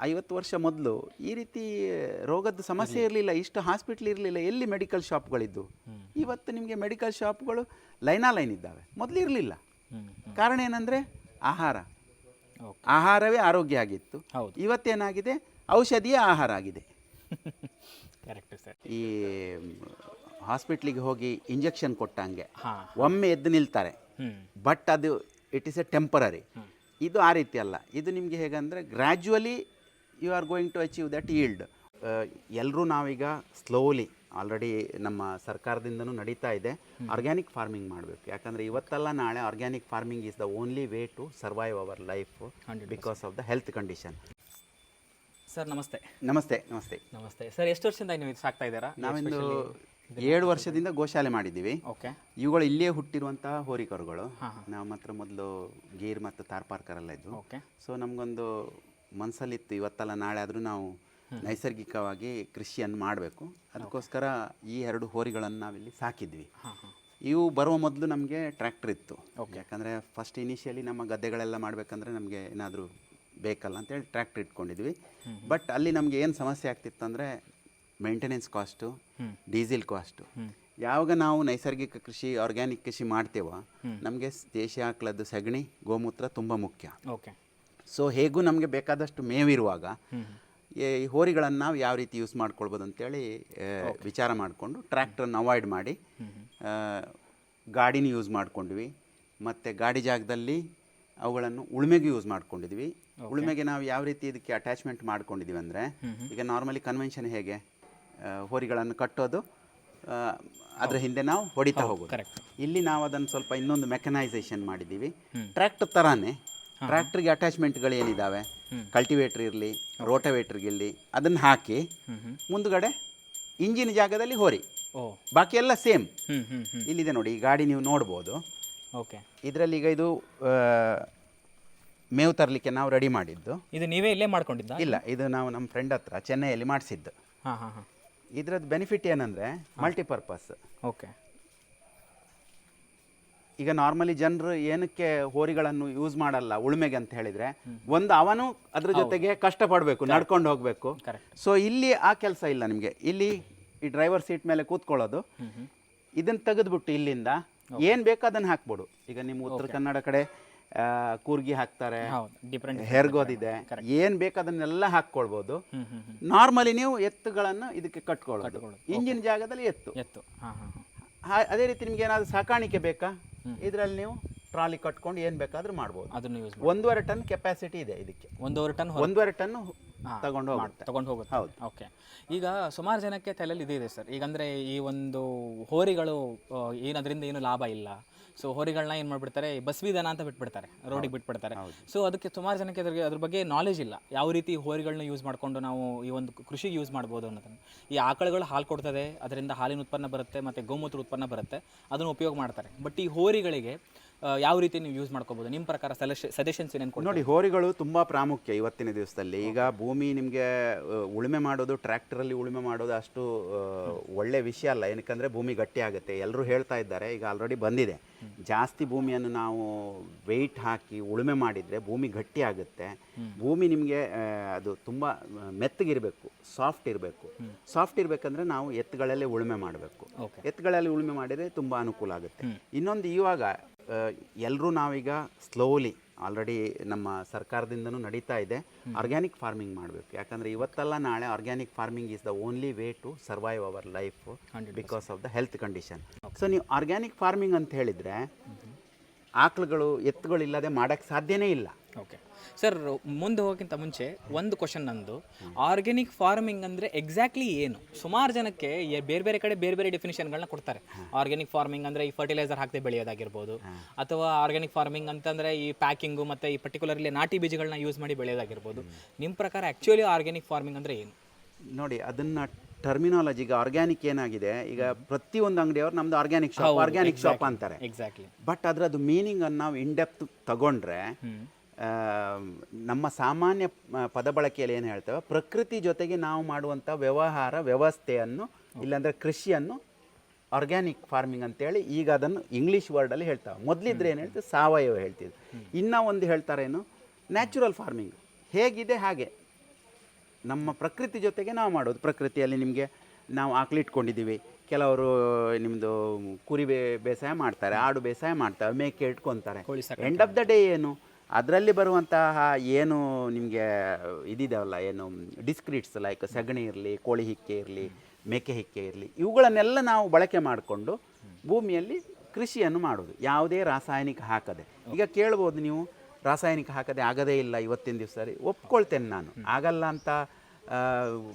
ಐವತ್ತು ವರ್ಷ ಮೊದಲು ಈ ರೀತಿ ರೋಗದ ಸಮಸ್ಯೆ ಇರಲಿಲ್ಲ ಇಷ್ಟು ಹಾಸ್ಪಿಟ್ಲ್ ಇರಲಿಲ್ಲ ಎಲ್ಲಿ ಮೆಡಿಕಲ್ ಶಾಪ್ಗಳಿದ್ದು? ಇವತ್ತು ನಿಮಗೆ ಮೆಡಿಕಲ್ ಶಾಪ್ಗಳು ಲೈನಾ ಲೈನ್ ಇದ್ದಾವೆ. ಮೊದಲು ಇರಲಿಲ್ಲ. ಕಾರಣ ಏನಂದರೆ ಆಹಾರ. ಆಹಾರವೇ ಆರೋಗ್ಯ ಆಗಿತ್ತು. ಇವತ್ತೇನಾಗಿದೆ? ಔಷಧಿಯೇ ಆಹಾರ ಆಗಿದೆ. ಈ ಹಾಸ್ಪಿಟ್ಲಿಗೆ ಹೋಗಿ ಇಂಜೆಕ್ಷನ್ ಕೊಟ್ಟಂಗೆ ಒಮ್ಮೆ ಎದ್ದು ನಿಲ್ತಾರೆ. ಬಟ್ ಅದು ಇಟ್ ಇಸ್ ಎ ಟೆಂಪರರಿ ಇದು ಆ ರೀತಿ ಅಲ್ಲ. ಇದು ನಿಮಗೆ ಹೇಗಂದರೆ gradually you are going to achieve that yield ಎಲ್ಲರೂ ನಾವೀಗ ಸ್ಲೋಲಿ ಆಲ್ರೆಡಿ ನಮ್ಮ ಸರ್ಕಾರದಿಂದನೂ ನಡೀತಾ ಇದೆ. ಆರ್ಗ್ಯಾನಿಕ್ ಫಾರ್ಮಿಂಗ್ ಮಾಡಬೇಕು. ಯಾಕಂದರೆ ಇವತ್ತಲ್ಲ ನಾಳೆ organic farming is the only way to survive our life because of the health condition sir ನಮಸ್ತೆ. ನಮಸ್ತೆ ನಮಸ್ತೆ. ನಮಸ್ತೆ. ಸರ್ ಎಷ್ಟು ವರ್ಷದಿಂದ ನೀವು ಇದು ಸಾಕ್ತಾ ಇದ್ದೀರಾ? ನಾವೊಂದು ಏಳು ವರ್ಷದಿಂದ ಗೋಶಾಲೆ ಮಾಡಿದ್ದೀವಿ. ಓಕೆ. ಇವುಗಳು ಇಲ್ಲೇ ಹುಟ್ಟಿರುವಂತಹ ಹೋರಿಕರುಗಳು. ನಾವು ಮಾತ್ರ ಮೊದಲು ಗೀರ್ ಮತ್ತು ತಾರ್ಪಾರ್ಕರೆಲ್ಲ ಇದ್ವು. ಓಕೆ. ಸೊ ನಮಗೊಂದು ಮನಸ್ಸಲ್ಲಿತ್ತು ಇವತ್ತಲ್ಲ ನಾಳೆ ಆದರೂ ನಾವು ನೈಸರ್ಗಿಕವಾಗಿ ಕೃಷಿಯನ್ನು ಮಾಡಬೇಕು. ಅದಕ್ಕೋಸ್ಕರ ಈ ಎರಡು ಹೋರಿಗಳನ್ನು ನಾವಿಲ್ಲಿ ಸಾಕಿದ್ವಿ. ಇವು ಬರುವ ಮೊದಲು ನಮಗೆ ಟ್ರ್ಯಾಕ್ಟರ್ ಇತ್ತು. ಯಾಕಂದರೆ ಫಸ್ಟ್ ಇನಿಷಿಯಲಿ ನಮ್ಮ ಗದ್ದೆಗಳೆಲ್ಲ ಮಾಡಬೇಕಂದ್ರೆ ನಮಗೆ ಏನಾದರೂ ಬೇಕಲ್ಲ ಅಂತೇಳಿ ಟ್ರ್ಯಾಕ್ಟರ್ ಇಟ್ಕೊಂಡಿದ್ವಿ. ಬಟ್ ಅಲ್ಲಿ ನಮಗೆ ಏನು ಸಮಸ್ಯೆ ಆಗ್ತಿತ್ತು ಅಂದರೆ ಮೇಂಟೆನೆನ್ಸ್ ಕಾಸ್ಟು ಡೀಸೆಲ್ ಕಾಸ್ಟು. ಯಾವಾಗ ನಾವು ನೈಸರ್ಗಿಕ ಕೃಷಿ ಆರ್ಗ್ಯಾನಿಕ್ ಕೃಷಿ ಮಾಡ್ತೇವೋ ನಮಗೆ ದೇಶಿ ಆಕಳದ್ದು ಸಗಣಿ ಗೋಮೂತ್ರ ತುಂಬ ಮುಖ್ಯ. ಓಕೆ. ಸೊ ಹೇಗೂ ನಮಗೆ ಬೇಕಾದಷ್ಟು ಮೇವಿರುವಾಗ ಈ ಹೋರಿಗಳನ್ನು ನಾವು ಯಾವ ರೀತಿ ಯೂಸ್ ಮಾಡ್ಕೊಳ್ಬೋದು ಅಂತೇಳಿ ವಿಚಾರ ಮಾಡಿಕೊಂಡು ಟ್ರ್ಯಾಕ್ಟರ್ನ ಅವಾಯ್ಡ್ ಮಾಡಿ ಗಾಡಿನ ಯೂಸ್ ಮಾಡ್ಕೊಂಡ್ವಿ. ಮತ್ತು ಗಾಡಿ ಜಾಗದಲ್ಲಿ ಅವುಗಳನ್ನು ಉಳುಮೆಗೆ ಯೂಸ್ ಮಾಡ್ಕೊಂಡಿದ್ವಿ. ಉಳುಮೆಗೆ ನಾವು ಯಾವ ರೀತಿ ಇದಕ್ಕೆ ಅಟ್ಯಾಚ್ಮೆಂಟ್ ಮಾಡ್ಕೊಂಡಿದ್ವಿ ಅಂದರೆ ಈಗ ನಾರ್ಮಲಿ ಕನ್ವೆನ್ಷನ್ ಹೇಗೆ? ಹೋರಿಗಳನ್ನು ಕಟ್ಟೋದು ಅದರ ಹಿಂದೆ. ನಾವು ಹೊಡಿತಾ ಹೋಗೋದು. ಇಲ್ಲಿ ನಾವು ಅದನ್ನು ಸ್ವಲ್ಪ ಇನ್ನೊಂದು ಮೆಕನೈಸೇಷನ್ ಮಾಡಿದ್ದೀವಿ. ಟ್ರ್ಯಾಕ್ಟರ್ ಥರನೇ ಟ್ರ್ಯಾಕ್ಟ್ರಿಗೆ ಅಟ್ಯಾಚ್ಮೆಂಟ್ಗಳು ಏನಿದ್ದಾವೆ ಕಲ್ಟಿವೇಟ್ರ್ ಇರಲಿ ರೋಟವೇಟ್ರಿಗೆ ಇರಲಿ ಅದನ್ನು ಹಾಕಿ ಮುಂದುಗಡೆ ಇಂಜಿನ್ ಜಾಗದಲ್ಲಿ ಹೋರಿ. ಬಾಕಿ ಎಲ್ಲ ಸೇಮ್ ಇಲ್ಲಿದೆ ನೋಡಿ ಈ ಗಾಡಿ ನೀವು ನೋಡ್ಬೋದು. ಓಕೆ. ಇದರಲ್ಲಿ ಈಗ ಇದು ಮೇವು ತರಲಿಕ್ಕೆ ನಾವು ರೆಡಿ ಮಾಡಿದ್ದು. ಇದು ನೀವೇ ಇಲ್ಲೇ ಮಾಡ್ಕೊಂಡಿದ್ದ? ಇಲ್ಲ ಇದು ನಾವು ನಮ್ಮ ಫ್ರೆಂಡ್ ಹತ್ರ ಚೆನ್ನೈಯಲ್ಲಿ ಮಾಡಿಸಿದ್ದು. ಹಾಂ ಹಾಂ ಹಾಂ. ಇದರದ್ದು ಬೆನಿಫಿಟ್ ಏನಂದರೆ ಮಲ್ಟಿಪರ್ಪಸ್ ಓಕೆ. ಈಗ ನಾರ್ಮಲಿ ಜನರು ಏನಕ್ಕೆ ಹೋರಿಗಳನ್ನು ಯೂಸ್ ಮಾಡಲ್ಲ ಉಳುಮೆಗೆ ಅಂತ ಹೇಳಿದ್ರೆ ಒಂದು ಅವನು ಅದ್ರ ಜೊತೆಗೆ ಕಷ್ಟಪಡಬೇಕು ನಡ್ಕೊಂಡು ಹೋಗಬೇಕು. ಸೊ ಇಲ್ಲಿ ಆ ಕೆಲಸ ಇಲ್ಲ ನಿಮಗೆ. ಇಲ್ಲಿ ಈ ಡ್ರೈವರ್ ಸೀಟ್ ಮೇಲೆ ಕೂತ್ಕೊಳ್ಳೋದು. ಇದನ್ನು ತೆಗೆದ್ಬಿಟ್ಟು ಇಲ್ಲಿಂದ ಏನು ಬೇಕೋ ಅದನ್ನು ಹಾಕ್ಬೋದು ಈಗ ನಿಮ್ಮ ಉತ್ತರ ಕನ್ನಡ ಕಡೆ ಕೂರ್ಗಿ ಹಾಕ್ತಾರೆ ಹೌದು ಡಿಫ್ರೆಂಟ್ ಹೆರ್ಗೋದಿದೆ ಏನು ಬೇಕು ಅದನ್ನೆಲ್ಲ ಹಾಕ್ಕೊಳ್ಬೋದು ನಾರ್ಮಲಿ ನೀವು ಎತ್ತುಗಳನ್ನು ಇದಕ್ಕೆ ಕಟ್ಕೊಳ್ಳೋದು. ಇಂಜಿನ್ ಜಾಗದಲ್ಲಿ ಎತ್ತು. ಎತ್ತು. ಅದೇ ರೀತಿ ನಿಮ್ಗೆ ಏನಾದ್ರು ಸಾಕಾಣಿಕೆ ಬೇಕಾ? ಇದರಲ್ಲಿ ನೀವು ಟ್ರಾಲಿ ಕಟ್ಕೊಂಡು ಏನು ಬೇಕಾದ್ರೂ ಮಾಡ್ಬೋದು. ಅದನ್ನು ಯೂಸ್ ಒಂದೂವರೆ ಟನ್ ಕೆಪಾಸಿಟಿ ಇದೆ ಇದಕ್ಕೆ. ಒಂದೂವರೆ ಟನ್ ಒಂದೂವರೆ ಟನ್ ತಗೊಂಡು ಹೋಗುತ್ತೆ. ತಗೊಂಡು ಹೋಗುತ್ತೆ. ಹೌದು. ಓಕೆ ಈಗ ಸುಮಾರು ಜನಕ್ಕೆ ತಲೆಯಲ್ಲಿ ಇದು ಇದೆ ಸರ್. ಈಗ ಅಂದರೆ ಈ ಒಂದು ಹೋರಿಗಳು ಏನದರಿಂದ ಏನು ಲಾಭ ಇಲ್ಲ. ಸೊ ಹೋರಿಗಳನ್ನ ಏನು ಮಾಡಿಬಿಡ್ತಾರೆ? ಬಸವಿದನ ಅಂತ ಬಿಟ್ಬಿಡ್ತಾರೆ. ರೋಡಿಗೆ ಬಿಟ್ಬಿಡ್ತಾರೆ. ಸೊ ಅದಕ್ಕೆ ಸುಮಾರು ಜನಕ್ಕೆ ಅದ್ರಿಗೆ ಅದ್ರ ಬಗ್ಗೆ ನಾಲೆಜ್ ಇಲ್ಲ. ಯಾವ ರೀತಿ ಹೋರಿಗಳನ್ನ ಯೂಸ್ ಮಾಡಿಕೊಂಡು ನಾವು ಈ ಒಂದು ಕೃಷಿಗೆ ಯೂಸ್ ಮಾಡ್ಬೋದು ಅನ್ನೋದನ್ನು. ಈ ಆಕಳುಗಳು ಹಾಲು ಕೊಡ್ತದೆ ಅದರಿಂದ ಹಾಲಿನ ಉತ್ಪನ್ನ ಬರುತ್ತೆ ಮತ್ತು ಗೋಮೂತ್ರ ಉತ್ಪನ್ನ ಬರುತ್ತೆ ಅದನ್ನು ಉಪಯೋಗ ಮಾಡ್ತಾರೆ. ಬಟ್ ಈ ಹೋರಿಗಳಿಗೆ ಯಾವ ರೀತಿ ನೀವು ಯೂಸ್ ಮಾಡ್ಕೋಬೋದು? ನಿಮ್ಮ ಪ್ರಕಾರ ಸಜೆಷ ಸಜೆಷನ್ಸ್ ಏನೇನು ನೋಡಿ ಹೋರಿಗಳು ತುಂಬ ಪ್ರಾಮುಖ್ಯ ಇವತ್ತಿನ ದಿವಸದಲ್ಲಿ. ಈಗ ಭೂಮಿ ನಿಮಗೆ ಉಳುಮೆ ಮಾಡೋದು ಟ್ರ್ಯಾಕ್ಟರಲ್ಲಿ ಉಳುಮೆ ಮಾಡೋದು ಅಷ್ಟು ಒಳ್ಳೆ ವಿಷಯ ಅಲ್ಲ. ಏನಕ್ಕಂದ್ರೆ ಭೂಮಿ ಗಟ್ಟಿ ಆಗುತ್ತೆ. ಎಲ್ಲರೂ ಹೇಳ್ತಾ ಇದ್ದಾರೆ ಈಗ ಆಲ್ರೆಡಿ ಬಂದಿದೆ. ಜಾಸ್ತಿ ಭೂಮಿಯನ್ನು ನಾವು ವೆಯ್ಟ್ ಹಾಕಿ ಉಳುಮೆ ಮಾಡಿದರೆ ಭೂಮಿ ಗಟ್ಟಿ ಆಗುತ್ತೆ. ಭೂಮಿ ನಿಮಗೆ ಅದು ತುಂಬ ಮೆತ್ತಗಿರಬೇಕು ಸಾಫ್ಟ್ ಇರಬೇಕು. ಸಾಫ್ಟ್ ಇರಬೇಕಂದ್ರೆ ನಾವು ಎತ್ತುಗಳಲ್ಲೇ ಉಳುಮೆ ಮಾಡಬೇಕು. ಎತ್ತುಗಳಲ್ಲಿ ಉಳುಮೆ ಮಾಡಿದರೆ ತುಂಬ ಅನುಕೂಲ ಆಗುತ್ತೆ. ಇನ್ನೊಂದು ಇವಾಗ ಎಲ್ಲರೂ ನಾವೀಗ ಸ್ಲೋಲಿ ಆಲ್ರೆಡಿ ನಮ್ಮ ಸರ್ಕಾರದಿಂದನೂ ನಡೀತಾ ಇದೆ. ಆರ್ಗ್ಯಾನಿಕ್ ಫಾರ್ಮಿಂಗ್ ಮಾಡಬೇಕು. ಯಾಕಂದರೆ ಇವತ್ತಲ್ಲ ನಾಳೆ organic farming is the only way to survive our life because of the health condition so ನೀವು ಆರ್ಗ್ಯಾನಿಕ್ ಫಾರ್ಮಿಂಗ್ ಅಂತ ಹೇಳಿದರೆ ಆಕಳುಗಳು ಎತ್ತುಗಳು ಇಲ್ಲದೆ ಮಾಡೋಕ್ಕೆ ಸಾಧ್ಯನೇ ಇಲ್ಲ. ಓಕೆ ಸರ್ ಮುಂದೆ ಹೋಗೋಕ್ಕಿಂತ ಮುಂಚೆ ಒಂದು ಕ್ವಶನ್ ನಂದು. ಆರ್ಗ್ಯಾನಿಕ್ ಫಾರ್ಮಿಂಗ್ ಅಂದರೆ ಎಕ್ಸಾಕ್ಟ್ಲಿ ಏನು? ಸುಮಾರು ಜನಕ್ಕೆ ಎ- ಬೇರೆ ಬೇರೆ ಕಡೆ ಬೇರೆ ಬೇರೆ ಡೆಫಿನೇಷನ್ಗಳನ್ನ ಕೊಡ್ತಾರೆ. ಆರ್ಗ್ಯಾನಿಕ್ ಫಾರ್ಮಿಂಗ್ ಅಂದರೆ ಈ ಫರ್ಟಿಲೈಸರ್ ಹಾಕದೆ ಬೆಳೆಯೋದಾಗಿರ್ಬೋದು. ಅಥವಾ ಆರ್ಗ್ಯಾನಿಕ್ ಫಾರ್ಮಿಂಗ್ ಅಂತಂದರೆ ಈ ಪ್ಯಾಕಿಂಗು ಮತ್ತು ಈ ಪರ್ಟಿಕ್ಯುಲರ್ಲಿ ನಾಟಿ ಬೀಜಗಳನ್ನ ಯೂಸ್ ಮಾಡಿ ಬೆಳೆಯೋದಾಗಿರ್ಬೋದು. ನಿಮ್ಮ ಪ್ರಕಾರ ಆ್ಯಕ್ಚುಲಿ ಆರ್ಗ್ಯಾನಿಕ್ ಫಾರ್ಮಿಂಗ್ ಅಂದರೆ ಏನು? ನೋಡಿ ಅದನ್ನ ಟರ್ಮಿನಾಲಜಿ ಈಗ ಆರ್ಗ್ಯಾನಿಕ್ ಏನಾಗಿದೆ? ಈಗ ಪ್ರತಿಯೊಂದು ಅಂಗಡಿಯವರು ನಮ್ದು ಆರ್ಗ್ಯಾನಿಕ್ ಶಾಪ್ ಆರ್ಗ್ಯಾನಿಕ್ ಶಾಪ್ ಅಂತಾರೆ. ಎಕ್ಸಾಕ್ಟ್ಲಿ ಬಟ್ ಅದರದ್ದು ಮೀನಿಂಗನ್ನು ನಾವು ಇನ್ಡೆಪ್ತ್ ತಗೊಂಡ್ರೆ ಆ, ನಮ್ಮ ಸಾಮಾನ್ಯ ಪದ ಬಳಕೆಯಲ್ಲಿ ಏನು ಹೇಳ್ತೇವೆ? ಪ್ರಕೃತಿ ಜೊತೆಗೆ ನಾವು ಮಾಡುವಂಥ ವ್ಯವಹಾರ ವ್ಯವಸ್ಥೆಯನ್ನು ಇಲ್ಲಾಂದರೆ ಕೃಷಿಯನ್ನು ಆರ್ಗ್ಯಾನಿಕ್ ಫಾರ್ಮಿಂಗ್ ಅಂತೇಳಿ ಈಗ ಅದನ್ನು ಇಂಗ್ಲೀಷ್ ವರ್ಡಲ್ಲಿ ಹೇಳ್ತಾವೆ. ಮೊದಲಿದ್ರೆ ಏನು ಹೇಳ್ತೀವಿ? ಸಾವಯವ ಹೇಳ್ತಿದ್ರು ಇನ್ನೂ ಒಂದು ಹೇಳ್ತಾರೇನು? ನ್ಯಾಚುರಲ್ ಫಾರ್ಮಿಂಗ್ ಹೇಗಿದೆ? ಹಾಗೆ. ನಮ್ಮ ಪ್ರಕೃತಿ ಜೊತೆಗೆ ನಾವು ಮಾಡೋದು ಪ್ರಕೃತಿಯಲ್ಲಿ ನಿಮಗೆ ನಾವು ಆಕ್ಲಿಟ್ಕೊಂಡಿದ್ದೀವಿ ಕೆಲವರು ನಿಮ್ಮದು ಕುರಿ ಬೇ ಬೇಸಾಯ ಮಾಡ್ತಾರೆ ಆಡು ಬೇಸಾಯ ಮಾಡ್ತಾರೆ ಮೇಕೆ ಇಟ್ಕೊತಾರೆ. ಎಂಡ್ ಆಫ್ ದ ಡೇ ಏನು? ಅದರಲ್ಲಿ ಬರುವಂತಹ ಏನು ನಿಮಗೆ ಇದಿದಾವಲ್ಲ ಏನು ಡಿಸ್ಕ್ರಿಟ್ಸ್ ಲೈಕ್ ಸಗಣಿ ಇರಲಿ, ಕೋಳಿ ಹಿಕ್ಕೆ ಇರಲಿ, ಮೇಕೆ ಹಿಕ್ಕೆ ಇರಲಿ, ಇವುಗಳನ್ನೆಲ್ಲ ನಾವು ಬಳಕೆ ಮಾಡಿಕೊಂಡು ಭೂಮಿಯಲ್ಲಿ ಕೃಷಿಯನ್ನು ಮಾಡೋದು ಯಾವುದೇ ರಾಸಾಯನಿಕ ಹಾಕದೆ. ಈಗ ಕೇಳ್ಬೋದು ನೀವು, ರಾಸಾಯನಿಕ ಹಾಕದೆ ಆಗದೇ ಇಲ್ಲ ಇವತ್ತಿನ ದಿವಸ. ಒಪ್ಕೊಳ್ತೇನೆ ನಾನು. ಆಗಲ್ಲ ಅಂತ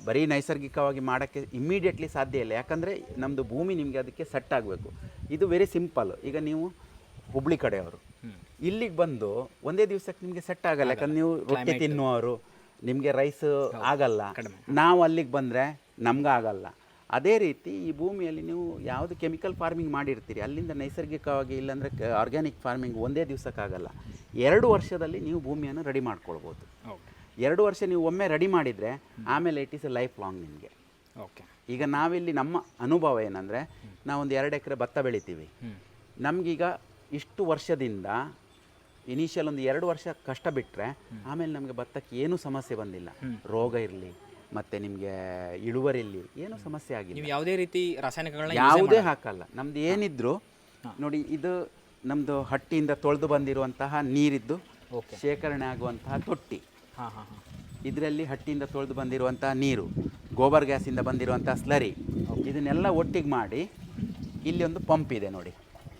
ಬರೀ ನೈಸರ್ಗಿಕವಾಗಿ ಮಾಡೋಕ್ಕೆ ಇಮ್ಮಿಡಿಯೇಟ್ಲಿ ಸಾಧ್ಯ ಇಲ್ಲ. ಯಾಕಂದರೆ ನಮ್ಮದು ಭೂಮಿ ನಿಮಗೆ ಅದಕ್ಕೆ ಸೆಟ್ ಆಗಬೇಕು. ಇದು ವೆರಿ ಸಿಂಪಲ್ ಈಗ ನೀವು ಹುಬ್ಳಿ ಕಡೆಯವರು ಇಲ್ಲಿಗೆ ಬಂದು ಒಂದೇ ದಿವಸಕ್ಕೆ ನಿಮಗೆ ಸೆಟ್ ಆಗಲ್ಲ ಯಾಕಂದ್ರೆ ನೀವು ರೊಟ್ಟಿ ತಿನ್ನುವರು ನಿಮಗೆ ರೈಸ್ ಆಗಲ್ಲ. ನಾವು ಅಲ್ಲಿಗೆ ಬಂದರೆ ನಮ್ಗೆ ಆಗಲ್ಲ. ಅದೇ ರೀತಿ ಈ ಭೂಮಿಯಲ್ಲಿ ನೀವು ಯಾವುದು ಕೆಮಿಕಲ್ ಫಾರ್ಮಿಂಗ್ ಮಾಡಿರ್ತೀರಿ ಅಲ್ಲಿಂದ ನೈಸರ್ಗಿಕವಾಗಿ ಇಲ್ಲಾಂದರೆ ಆರ್ಗ್ಯಾನಿಕ್ ಫಾರ್ಮಿಂಗ್ ಒಂದೇ ದಿವಸಕ್ಕಾಗಲ್ಲ ಎರಡು ವರ್ಷದಲ್ಲಿ ನೀವು ಭೂಮಿಯನ್ನು ರೆಡಿ ಮಾಡ್ಕೊಳ್ಬೋದು. ಎರಡು ವರ್ಷ ನೀವು ಒಮ್ಮೆ ರೆಡಿ ಮಾಡಿದರೆ ಆಮೇಲೆ it is a life long ನಿಮಗೆ. ಓಕೆ. ಈಗ ನಾವಿಲ್ಲಿ ನಮ್ಮ ಅನುಭವ ಏನಂದರೆ ನಾವೊಂದು ಎರಡು ಎಕರೆ ಭತ್ತ ಬೆಳಿತೀವಿ. ನಮಗೀಗ ಇಷ್ಟು ವರ್ಷದಿಂದ ಇನಿಷಿಯಲ್ ಒಂದು ಎರಡು ವರ್ಷ ಕಷ್ಟ ಬಿಟ್ಟರೆ ಆಮೇಲೆ ನಮಗೆ ಭತ್ತಕ್ಕೆ ಏನೂ ಸಮಸ್ಯೆ ಬಂದಿಲ್ಲ. ರೋಗ ಇರಲಿ ಮತ್ತು ನಿಮಗೆ ಇಳುವರಿ ಇರಲಿ ಏನೂ ಸಮಸ್ಯೆ ಆಗಿಲ್ಲ. ನೀವು ಯಾವುದೇ ರೀತಿ ರಾಸಾಯನಿಕಗಳನ್ನ ಯಾವುದೇ ಹಾಕಲ್ಲ. ನಮ್ದು ಏನಿದ್ರು ನೋಡಿ ಇದು ನಮ್ಮದು ಹಟ್ಟಿಯಿಂದ ತೊಳೆದು ಬಂದಿರುವಂತಹ ನೀರಿದ್ದು ಓಕೆ. ಶೇಖರಣೆ ಆಗುವಂತಹ ತೊಟ್ಟಿ. ಹಾಂ ಹಾಂ ಹಾಂ. ಇದರಲ್ಲಿ ಹಟ್ಟಿಯಿಂದ ತೊಳೆದು ಬಂದಿರುವಂತಹ ನೀರು ಗೋಬರ್ ಗ್ಯಾಸಿಂದ ಬಂದಿರುವಂತಹ ಸ್ಲರಿ ಇದನ್ನೆಲ್ಲ ಒಟ್ಟಿಗೆ ಮಾಡಿ ಇಲ್ಲಿ ಒಂದು ಪಂಪ್ ಇದೆ ನೋಡಿ.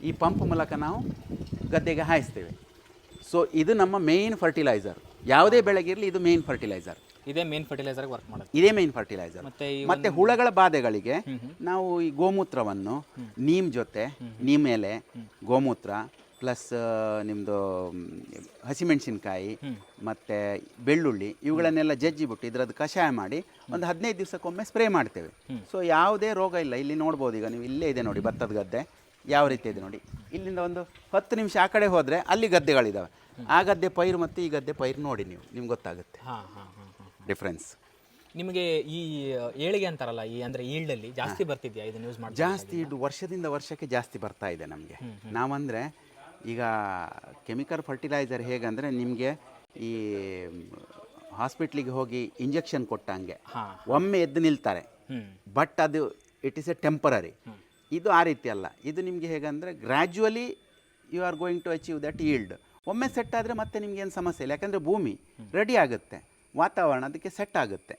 ಈ ಪಂಪ್ ಮೂಲಕ ನಾವು ಗದ್ದೆಗೆ ಹಾಯಿಸ್ತೇವೆ. ಸೊ ಇದು ನಮ್ಮ ಮೇಯ್ನ್ ಫರ್ಟಿಲೈಸರ್ ಯಾವುದೇ ಬೆಳೆಗಿರಲಿ ಇದು ಮೇಯ್ನ್ ಫರ್ಟಿಲೈಸರ್ ಇದೇ ಮೇನ್ ಫರ್ಟಿಲೈಸರ್ ವರ್ಕ್ ಮಾಡೋದು. ಇದೇ ಮೇನ್ ಫರ್ಟಿಲೈಸರ್ ಮತ್ತೆ ಮತ್ತೆ ಹುಳಗಳ ಬಾಧೆಗಳಿಗೆ ನಾವು ಈ ಗೋಮೂತ್ರವನ್ನು ನೀಮ್ ಜೊತೆ ನೀಮ್ ಎಲೆ ಗೋಮೂತ್ರ ಪ್ಲಸ್ ನಿಮ್ಮದು ಹಸಿಮೆಣಸಿನ್ಕಾಯಿ ಮತ್ತು ಬೆಳ್ಳುಳ್ಳಿ ಇವುಗಳನ್ನೆಲ್ಲ ಜಜ್ಜಿಬಿಟ್ಟು ಇದರದ್ದು ಕಷಾಯ ಮಾಡಿ ಒಂದು ಹದಿನೈದು ದಿವಸಕ್ಕೊಮ್ಮೆ ಸ್ಪ್ರೇ ಮಾಡ್ತೇವೆ. ಸೊ ಯಾವುದೇ ರೋಗ ಇಲ್ಲ. ಇಲ್ಲಿ ನೋಡ್ಬೋದು ಈಗ ನೀವು ಇಲ್ಲೇ ಇದೆ ನೋಡಿ ಭತ್ತದ ಗದ್ದೆ. ಯಾವ ರೀತಿ ಇದೆ ನೋಡಿ. ಇಲ್ಲಿಂದ ಒಂದು ಹತ್ತು ನಿಮಿಷ ಆ ಕಡೆ ಹೋದರೆ ಅಲ್ಲಿ ಗದ್ದೆಗಳಿದ್ದಾವೆ ಆ ಗದ್ದೆ ಪೈರು ಮತ್ತು ಈ ಗದ್ದೆ ಪೈರು ನೋಡಿ ನೀವು ನಿಮ್ಗೆ ಗೊತ್ತಾಗುತ್ತೆ. ಹಾಂ ಹಾಂ ಡಿಫ್ರೆನ್ಸ್ ನಿಮಗೆ ಈ ಏಳಿಗೆ ಅಂತಾರಲ್ಲ ಈ ಅಂದರೆ ಈಲ್ಡಲ್ಲಿ ಜಾಸ್ತಿ ಬರ್ತಿದ್ಯಾ ಇದು ಯೂಸ್ ಮಾಡಿ ಜಾಸ್ತಿ ಇದು ವರ್ಷದಿಂದ ವರ್ಷಕ್ಕೆ ಜಾಸ್ತಿ ಬರ್ತಾ ಇದೆ ನಮಗೆ. ನಾವಂದರೆ ಈಗ ಕೆಮಿಕಲ್ ಫರ್ಟಿಲೈಸರ್ ಹೇಗಂದರೆ ನಿಮಗೆ ಈ ಹಾಸ್ಪಿಟ್ಲಿಗೆ ಹೋಗಿ ಇಂಜೆಕ್ಷನ್ ಕೊಟ್ಟಂಗೆ ಒಮ್ಮೆ ಎದ್ದು ನಿಲ್ತಾರೆ. ಬಟ್ ಅದು ಇಟ್ ಇಸ್ ಎ ಟೆಂಪರರಿ ಇದು ಆ ರೀತಿ ಅಲ್ಲ. ಇದು ನಿಮಗೆ ಹೇಗಂದರೆ gradually you are going to achieve that yield ಒಮ್ಮೆ ಸೆಟ್ ಆದರೆ ಮತ್ತೆ ನಿಮ್ಗೆ ಏನು ಸಮಸ್ಯೆ ಇಲ್ಲ. ಯಾಕಂದರೆ ಭೂಮಿ ರೆಡಿ ಆಗುತ್ತೆ. ವಾತಾವರಣ ಅದಕ್ಕೆ ಸೆಟ್ ಆಗುತ್ತೆ.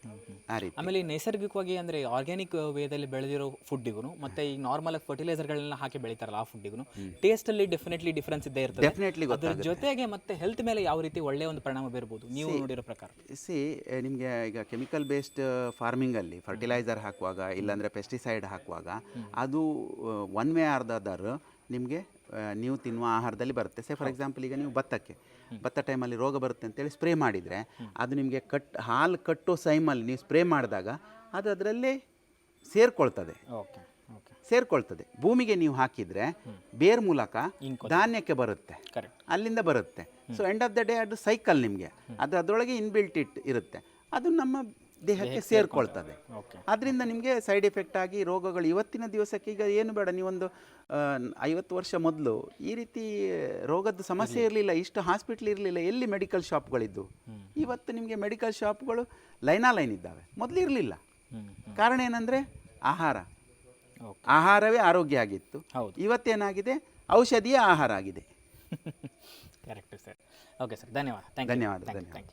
ಆ ರೀತಿ. ಆಮೇಲೆ ಈ ನೈಸರ್ಗಿಕವಾಗಿ ಅಂದರೆ ಆರ್ಗ್ಯಾನಿಕ್ ವೇದಲ್ಲಿ ಬೆಳೆದಿರೋ ಫುಡ್ಡಿಗೂ ಮತ್ತೆ ಈ ನಾರ್ಮಲ್ ಫರ್ಟಿಲೈಸರ್ಗಳನ್ನ ಹಾಕಿ ಬೆಳಿತಾರಲ್ಲ ಆ ಫುಡ್ಡಿಗೂ ಟೇಸ್ಟಲ್ಲಿ ಡೆಫಿನೆಟ್ಲಿ ಡಿಫ್ರೆನ್ಸ್ ಇದ್ದೇ ಇರುತ್ತೆ ಡೆಫಿನೆಟ್ಲಿ ಅದ್ರ ಜೊತೆಗೆ ಮತ್ತೆ ಹೆಲ್ತ್ ಮೇಲೆ ಯಾವ ರೀತಿ ಒಳ್ಳೆಯ ಒಂದು ಪರಿಣಾಮ ಬೀರ್ಬೋದು ನೀವು ನೋಡಿರೋ ಪ್ರಕಾರ? ಸಿ ನಿಮಗೆ ಈಗ ಕೆಮಿಕಲ್ ಬೇಸ್ಡ್ ಫಾರ್ಮಿಂಗಲ್ಲಿ ಫರ್ಟಿಲೈಸರ್ ಹಾಕುವಾಗ ಇಲ್ಲಾಂದರೆ ಪೆಸ್ಟಿಸೈಡ್ ಹಾಕುವಾಗ ಅದು one way or the other ನಿಮಗೆ ನೀವು ತಿನ್ನುವ ಆಹಾರದಲ್ಲಿ ಬರುತ್ತೆ. ಸೇ ಫಾರ್ ಎಕ್ಸಾಂಪಲ್ ಈಗ ನೀವು ಭತ್ತಕ್ಕೆ ಭತ್ತ ಟೈಮಲ್ಲಿ ರೋಗ ಬರುತ್ತೆ ಅಂತೇಳಿ ಸ್ಪ್ರೇ ಮಾಡಿದರೆ ಅದು ನಿಮಗೆ ಕಟ್ ಹಾಲು ಕಟ್ಟೋ ಸೈಮಲ್ಲಿ ನೀವು ಸ್ಪ್ರೇ ಮಾಡಿದಾಗ ಅದು ಅದರಲ್ಲೇ ಸೇರ್ಕೊಳ್ತದೆ. Okay okay ಸೇರ್ಕೊಳ್ತದೆ. ಭೂಮಿಗೆ ನೀವು ಹಾಕಿದರೆ ಬೇರ್ ಮೂಲಕ ಧಾನ್ಯಕ್ಕೆ ಬರುತ್ತೆ. ಅಲ್ಲಿಂದ ಬರುತ್ತೆ. So end of the day ಅದು ಸೈಕಲ್ ನಿಮಗೆ. ಅದು ಅದರೊಳಗೆ ಇನ್ಬಿಲ್ಟ್ ಇಟ್ ಇರುತ್ತೆ. ಅದು ನಮ್ಮ ದೇಹಕ್ಕೆ ಸೇರ್ಕೊಳ್ತದೆ. ಅದರಿಂದ ನಿಮಗೆ ಸೈಡ್ ಎಫೆಕ್ಟ್ ಆಗಿ ರೋಗಗಳು ಇವತ್ತಿನ ದಿವಸಕ್ಕೆ ಈಗ ಏನು ಬೇಡ ನೀವೊಂದು ಐವತ್ತು ವರ್ಷ ಮೊದಲು ಈ ರೀತಿ ರೋಗದ ಸಮಸ್ಯೆ ಇರಲಿಲ್ಲ ಇಷ್ಟು ಹಾಸ್ಪಿಟ್ಲ್ ಇರಲಿಲ್ಲ ಎಲ್ಲಿ ಮೆಡಿಕಲ್ ಶಾಪ್ಗಳಿದ್ದು ಇವತ್ತು ನಿಮಗೆ ಮೆಡಿಕಲ್ ಶಾಪ್ಗಳು ಲೈನಾ ಲೈನ್ ಇದ್ದಾವೆ ಮೊದಲು ಇರಲಿಲ್ಲ. ಕಾರಣ ಏನಂದರೆ ಆಹಾರ. ಆಹಾರವೇ ಆರೋಗ್ಯ ಆಗಿತ್ತು. ಇವತ್ತೇನಾಗಿದೆ? ಔಷಧಿಯೇ ಆಹಾರ ಆಗಿದೆ. ಕರೆಕ್ಟ್ ಸರ್ ಓಕೆ ಸರ್ ಧನ್ಯವಾದ. ಧನ್ಯವಾದ ಧನ್ಯವಾದ.